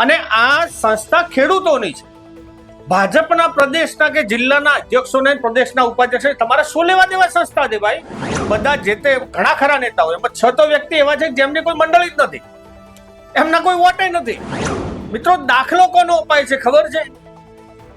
અને આ સંસ્થા ખેડૂતોની છે. ભાજપના પ્રદેશના કે જિલ્લાના અધ્યક્ષોને પ્રદેશના ઉપાધ્યક્ષો તમારા શું લેવા દેવા સંસ્થા છે ભાઈ? બધા જે તે ઘણા ખરા નેતાઓ એમાં છ તો વ્યક્તિ એવા છે જેમની કોઈ મંડળી જ નથી. એમના કોઈ વોટે નથી. મિત્રો, દાખલો કોનો અપાય છે ખબર છે?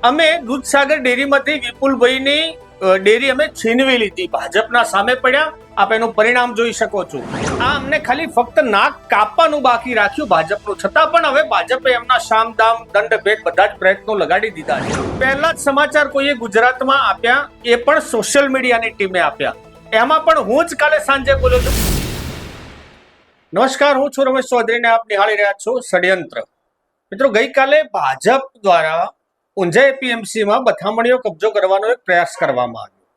અમે દૂધસાગર ડેરીમાંથી વિપુલભાઈની ડેરી અમે છીનવી લીધી. ભાજપના સામે પડ્યા. આપ એનું પરિણામ જોઈ શકો છો. આ અમને ખાલી ફક્ત નાક કાપવાનું બાકી રાખ્યું ભાજપનું. છતાં પણ હવે ભાજપે એમના શામ, દામ, દંડ, ભેદ બધા જ પ્રયત્નો લગાડી દીધા છે. પહેલા જ સમાચાર કોઈએ ગુજરાતમાં આપ્યા, એ પણ સોશિયલ મીડિયાની ટીમે આપ્યા. એમાં પણ હું જ કાલે સાંજે બોલ્યો છું. નમસ્કાર, હું છું રમેશ ચૌધરીને આપ નિહાળી રહ્યા છો ષડયંત્ર. મિત્રો, ગઈકાલે ભાજપ દ્વારા ઊંઝા એપીએમસીમાં બથામણીઓ કબજો કરવાનો એક પ્રયાસ કરવામાં આવ્યો.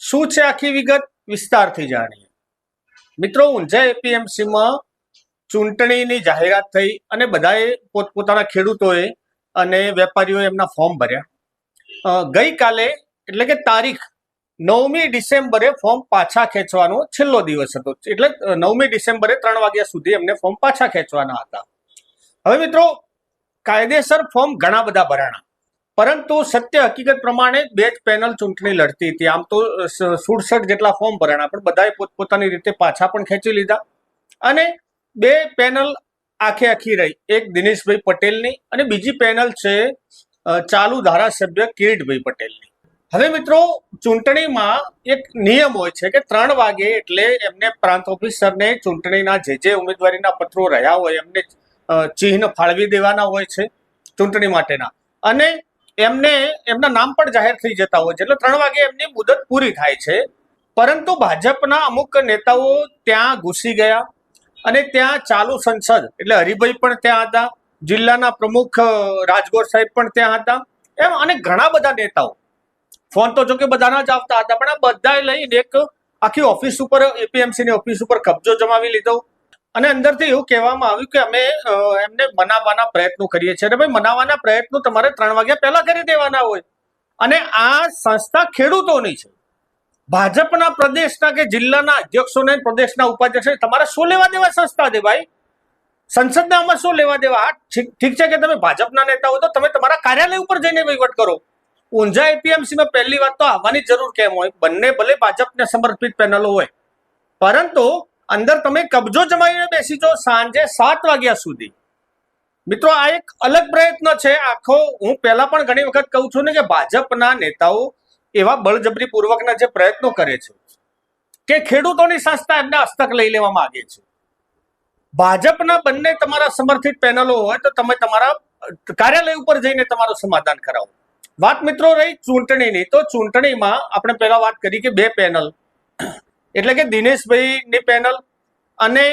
શું છે આખી વિગત? વિસ્તારથી જાણીએ. મિત્રો, ઊંઝા એપીએમસીમાં ચૂંટણીની જાહેરાત થઈ અને બધાએ પોતપોતાના ખેડૂતોએ અને વેપારીઓએ એમના ફોર્મ ભર્યા. ગઈકાલે, એટલે કે તારીખ નવમી ડિસેમ્બરે ફોર્મ પાછા ખેંચવાનો છેલ્લો દિવસ હતો. એટલે નવમી ડિસેમ્બરે ત્રણ વાગ્યા સુધી એમને ફોર્મ પાછા ખેંચવાના હતા. હવે મિત્રો, કાયદેસર ફોર્મ ઘણા બધા ભરાણા. પરંતુ સત્ય હકીકત પ્રમાણે બે જ પેનલ ચૂંટણી લડતી હતી. આમ તો સુડસઠ જેટલા ફોર્મ ભરાણા પણ બધાએ પોતપોતાની રીતે પાછા પણ ખેંચી લીધા. અને બે પેનલ આખે આખી રહી. એક દિનેશભાઈ પટેલની અને બીજી પેનલ છે ચાલુ ધારાસભ્ય કિરીટભાઈ પટેલની. હવે મિત્રો, ચૂંટણીમાં એક નિયમ હોય છે કે ત્રણ વાગે એટલે એમને પ્રાંત ઓફિસરને ચૂંટણીના જે જે ઉમેદવારીના પત્રો રહ્યા હોય એમને ચિહ્ન ફાળવી દેવાના હોય છે ચૂંટણી માટેના. અને એમને, એમના નામ પણ જાહેર થઈ જતા હોય છે. એટલે ત્રણ વાગે એમની મુદત પૂરી થાય છે. પરંતુ ભાજપના અમુક નેતાઓ ત્યાં ઘૂસી ગયા અને ત્યાં ચાલુ સંસદ, એટલે હરિભાઈ પણ ત્યાં હતા, જિલ્લાના પ્રમુખ રાજગોર સાહેબ પણ ત્યાં હતા, એમ અને ઘણા બધા નેતાઓ. ફોન તો જો કે બધાના જ આવતા હતા, પણ આ બધાએ લઈને એક આખી ઓફિસ ઉપર, એપીએમસીની ઓફિસ ઉપર કબજો જમાવી લીધો. અને અંદરથી એવું કહેવામાં આવ્યું કે અમે એમને મનાવવાના પ્રયત્નો કરીએ છીએ. અને ભાઈ, મનાવવાના પ્રયત્નો તમારે ત્રણ વાગ્યા પહેલા કરી દેવાના હોય. અને આ સંસ્થા ખેડૂતોની છે. ભાજપના પ્રદેશના કે જિલ્લાના અધ્યક્ષોને પ્રદેશના ઉપાધ્યક્ષો તમારે શું લેવા દેવા સંસ્થા છે ભાઈ? સંસદના આમાં શું લેવા દેવા? ઠીક છે કે તમે ભાજપના નેતા હો તો તમે તમારા કાર્યાલય ઉપર જઈને વહીવટ કરો. ઊંઝા એપીએમસીમાં પહેલી વાત તો આવવાની જરૂર કેમ હોય? બંને ભલે ભાજપને સમર્પિત પેનલો હોય. પરંતુ અંદર તમે કબજો જમાવીને બેસી જાઓ સાંજે સાત વાગ્યા સુધી. મિત્રો, આ એક અલગ પ્રયત્ન છે. આખો, હું પહેલા પણ ઘણી વખત કહું છું ને કે ભાજપના નેતાઓ એવા બળજબરી પૂર્વકના જે પ્રયત્નો કરે છે કે ખેડૂતોની સંસ્થા એમના હસ્તક લઈ લેવા માંગે છે. ભાજપના બંને તમારા સમર્થિત પેનલો હોય તો તમે તમારા કાર્યાલય ઉપર જઈને તમારું સમાધાન કરાવો. વાત મિત્રો રહી ચૂંટણીની. તો ચૂંટણીમાં આપણે પહેલા વાત કરી કે બે પેનલ. એટલે કે દિનેશભાઈની પેનલ અને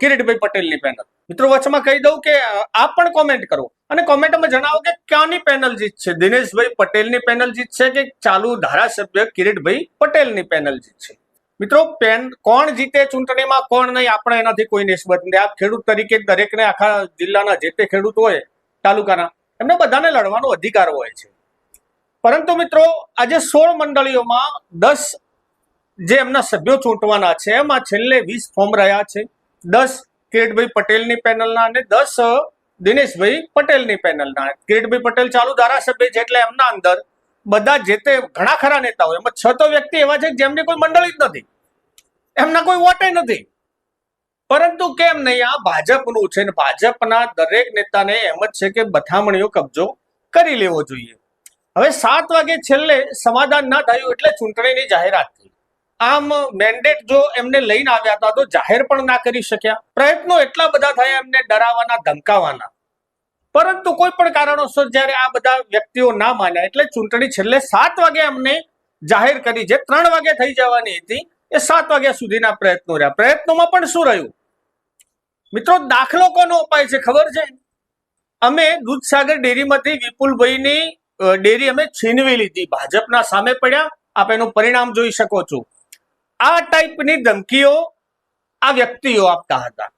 કિરીટભાઈ પટેલની પેનલ મિત્રો, વચમાં કહી દઉં કે આપ પણ કોમેન્ટ કરો અને કોમેન્ટમાં જણાવો કે ક્યાંની પેનલ જીતશે દિનેશભાઈ પટેલની પેનલ જીતશે કે ચાલુ ધારાસભ્ય કિરીટભાઈ પટેલની પેનલ જીતશે મિત્રો, પેન, કોણ જીતે ચૂંટણીમાં, કોણ નહીં, આપણે એનાથી કોઈ નિસ્બત નથી. આપ ખેડૂત તરીકે દરેકને આખા જિલ્લાના જે તે ખેડૂત હોય, તાલુકાના, એમને બધાને લડવાનો અધિકાર હોય છે. પરંતુ મિત્રો, આજે સોળ મંડળીઓમાં દસ જે એમના સભ્યો ચૂંટવાના છે, એમાં છેલ્લે વીસ ફોર્મ રહ્યા છે. દસ કિરીટભાઈ પટેલની પેનલના અને દસ દિનેશભાઈ પટેલની પેનલના. કિરીટભાઈ પટેલ ચાલુ ધારાસભ્ય છે એટલે એમના અંદર બધા જે તે ઘણા ખરા નેતાઓ એમાં છ તો વ્યક્તિ એવા છે જેમની કોઈ મંડળી જ નથી. એમના કોઈ વોટે નથી. પરંતુ કેમ નહીં, આ ભાજપનું છે ને ભાજપના દરેક નેતાને એમ જ છે કે બથામણીઓ કબજો કરી લેવો જોઈએ. હવે સાત વાગે છેલ્લે સમાધાન ના થયું એટલે ચૂંટણીની જાહેરાત થઈ. આમ મેન્ડેટ જો એમને લઈને આવ્યા હતા તો જાહેર પણ ના કરી શક્યા. પ્રયત્નો એટલા બધા થયા એમને ડરાવવાના, ધમકાવાના. પરંતુ કોઈ પણ કારણોસર જ્યારે આ બધા વ્યક્તિઓ ના માન્યા, એટલે ચૂંટણી છેલ્લે સાત વાગે એમને જાહેર કરી, જે ત્રણ વાગે થઈ જવાની હતી, એ સાત વાગ્યા સુધીના પ્રયત્નો રહ્યા. પ્રયત્નોમાં પણ શું રહ્યું? મિત્રો, દાખલો કોનો અપાય છે ખબર છે? અમે દૂધસાગર ડેરીમાંથી વિપુલભાઈની ડેરી અમે છીનવી લીધી. ભાજપના સામે પડ્યા. આપ એનું પરિણામ જોઈ શકો છો. આ ટાઈપની ધમકીઓ આ વ્યક્તિઓ આપતા હતા.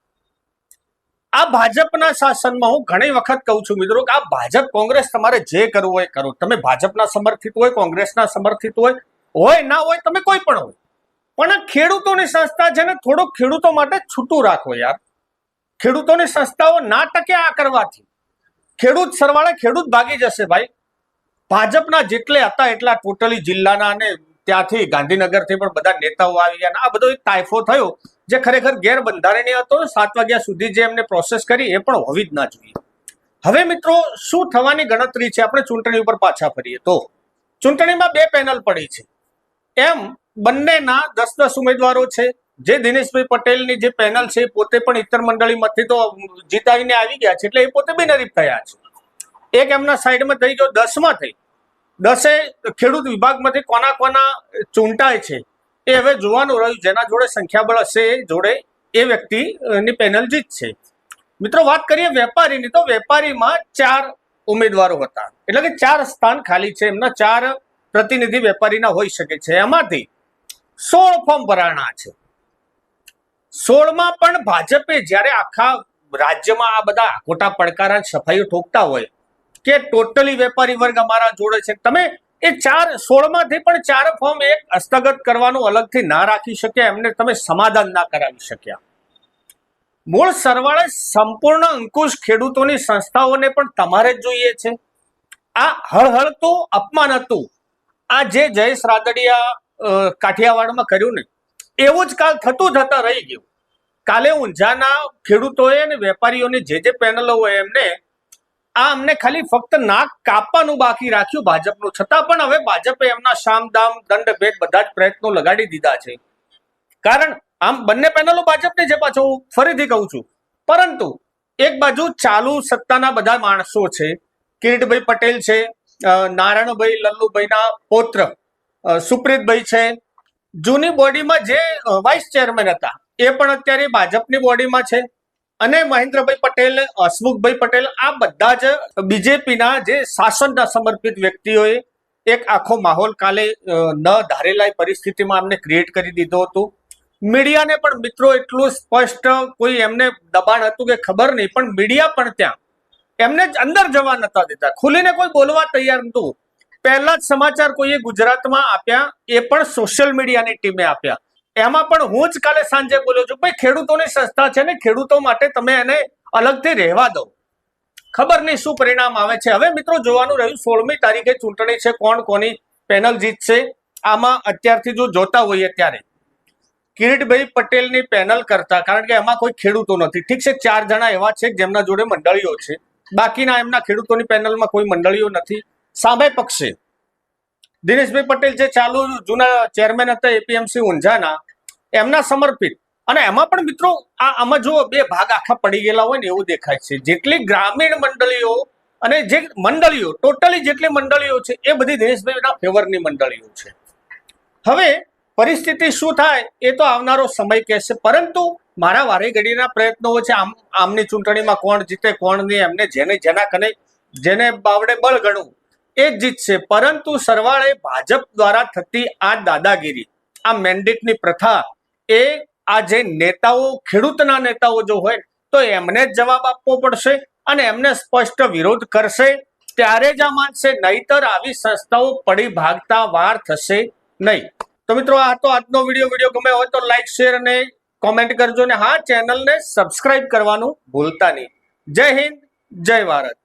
આ ભાજપના શાસનમાં હું ઘણી વખત કહું છું મિત્રો કે આ ભાજપ કોંગ્રેસ તમારે જે કરવું હોય કરો. તમે ભાજપના સમર્થિત હોય, કોંગ્રેસના સમર્થિત હોય હોય ના હોય, તમે કોઈ પણ હોય. પણ આ ખેડૂતોની સંસ્થા છે ને થોડુંક ખેડૂતો માટે છૂટું રાખો યાર. ખેડૂતોની સંસ્થાઓ ના ટકે આ કરવાથી. ખેડૂત સરવાળે ખેડૂત ભાગી જશે ભાઈ. ભાજપના જેટલે હતા એટલા ટોટલી જિલ્લાના અને ત્યાંથી ગાંધીનગરથી પણ બધા નેતાઓ આવી ગયા આ બધો એક તાયફો થયો જે ખરેખર ગેરબંધારણીય હતો. સાત વાગ્યા સુધી જે એમને પ્રોસેસ કરી એ પણ હોવી જ ના જોઈએ. હવે મિત્રો, શું થવાની ગણતરી છે? આપણે ચૂંટણી ઉપર પાછા ફરીએ. તો ચૂંટણીમાં બે પેનલ પડી છે. એમ બંનેના દસ દસ ઉમેદવારો છે. જે દિનેશભાઈ પટેલની જે પેનલ છે પોતે પણ ઇતર મંડળીમાંથી તો જીતાઈને આવી ગયા છે. એટલે એ પોતે બિનહરીફ થયા છે. એક એમના સાઈડમાં થઈ ગયો, દસમાં થઈ દસે ખેડૂત વિભાગમાંથી કોના કોના ચૂંટાય છે એ હવે જોવાનું રહ્યું. જેના જોડે સંખ્યાબળ હશે જોડે એ વ્યક્તિની પેનલ જીતશે મિત્રો, વાત કરીએ વેપારીની, તો વેપારીમાં ચાર ઉમેદવારો હતા. એટલે કે ચાર સ્થાન ખાલી છે. એમના ચાર પ્રતિનિધિ વેપારીના હોઈ શકે છે. એમાંથી સોળ ફોર્મ ભરાણા છે. સોળમાં પણ ભાજપે જ્યારે આખા રાજ્યમાં આ બધા ખોટા પડકારા સફાઈઓ ઠોકતા હોય કે ટોટલી વેપારી વર્ગ અમારા જોડે છે. તમે એ ચાર, સોળમાંથી પણ ચાર ફોર્મ એક હસ્તગત કરવાનું અલગથી ના રાખી શક્યા, એમને તમે સમાધાન ના કરાવી શક્યા. મૂળ સરવાળે સંપૂર્ણ અંકુશ ખેડૂતોની સંસ્થાઓને પણ તમારે જ જોઈએ છે. આ હળહળતું અપમાન હતું. આ જે જયેશ રાદડિયા કાઠિયાવાડમાં કર્યું ને, એવું જ કાલ થતું થતા રહી ગયું. કાલે ઊંઝાના ખેડૂતોએ અને વેપારીઓની જે જે પેનલો હોય એમને આ અમને ખાલી ફક્ત નાક કાપવાનું બાકી રાખ્યું ભાજપનું. છતાં પણ હવે ભાજપે એમના શામદામ દંડ ભેદ બધા જ પ્રયત્નો લગાડી દીધા છે. કારણ આમ બંને પેનલો ભાજપની છે પાછો, હું ફરીથી કહું છું. પરંતુ એક બાજુ ચાલુ સત્તાના બધા માણસો છે. કિરીટભાઈ પટેલ છે નારાયણભાઈ લલ્લુભાઈના પૌત્ર સુપ્રીતભાઈ છે. જૂની બોડીમાં જે વાઇસ ચેરમેન હતા, એ પણ અત્યારે ભાજપની બોડીમાં છે. અને મહેન્દ્રભાઈ પટેલ હસમુખભાઈ પટેલ, આ બધા જ બીજેપીના જે શાસનના સમર્પિત વ્યક્તિઓએ એક આખો માહોલ કાલે ન ધારેલા પરિસ્થિતિમાં અમને ક્રિએટ કરી દીધો હતો. મીડિયાને પણ મિત્રો એટલું સ્પષ્ટ કોઈ એમને દબાણ હતું કે ખબર નહીં, પણ મીડિયા પણ ત્યાં એમને જ અંદર જવા નતા દેતા. ખુલીને કોઈ બોલવા તૈયાર નતું પહેલા જ સમાચાર કોઈએ ગુજરાતમાં આપ્યા, એ પણ સોશિયલ મીડિયાની ટીમે આપ્યા. એમાં પણ હું જ કાલે સાંજે બોલ્યો છું, ભાઈ, ખેડૂતોની સંસ્થા છે ને, ખેડૂતો માટે તમે એને અલગથી રહેવા દો. ખબર નહીં શું પરિણામ આવે છે. હવે મિત્રો જોવાનું રહ્યું, સોળમી તારીખે ચૂંટણી છે, કોણ કોની પેનલ જીતશે? આમાં અત્યારથી જો જોતા હોઈએ ત્યારે, કિરીટભાઈ પટેલની પેનલ કરતા, કારણ કે એમાં કોઈ ખેડૂતો નથી. ઠીક છે, ચાર જણા એવા છે, જેમના જોડે મંડળીઓ છે. બાકીના એમના ખેડૂતોની પેનલમાં કોઈ મંડળીઓ નથી. સામે પક્ષે દિનેશભાઈ પટેલ જે ચાલુ જૂના ચેરમેન હતા એપીએમસી ઊંઝાના, એમના સમર્પિત. અને એમાં પણ મિત્રો આ આમાં જો બે ભાગ આખા પડી ગયેલા હોય ને એવું દેખાય છે. જેટલી ગ્રામીણ મંડળીઓ અને જે મંડળીઓ ટોટલી જેટલી મંડળીઓ છે, એ બધી દિનેશભાઈના ફેવરની મંડળીઓ છે. હવે પરિસ્થિતિ શું થાય એ તો આવનારો સમય કહેશે. પરંતુ મારા વારે ઘડીના પ્રયત્નો છે. આમ, આમની ચૂંટણીમાં કોણ જીતે, કોણ નહીં, એમને જેને જેના કને, જેને બાવડે બળ ગણવું એ જીતશે પરંતુ સરવાળે ભાજપ દ્વારા થતી આ દાદાગીરી, આ મેન્ડેટની પ્રથા એ આ જે નેતાઓ, ખેડૂતના નેતાઓ જો હોય તો એમને જ જવાબ આપવો પડશે અને એમને સ્પષ્ટ વિરોધ કરશે. ત્યારે જ આ માનશે, નહીતર આવી સંસ્થાઓ પડી ભાગતા વાર થશે નહીં. તો મિત્રો, આ તો આજનો વીડિયો. વીડિયો ગમે હોય તો લાઈક શેર અને કોમેન્ટ કરજો ને. હા, ચેનલને સબસ્ક્રાઇબ કરવાનું ભૂલતા નહીં. જય હિન્દ, જય ભારત.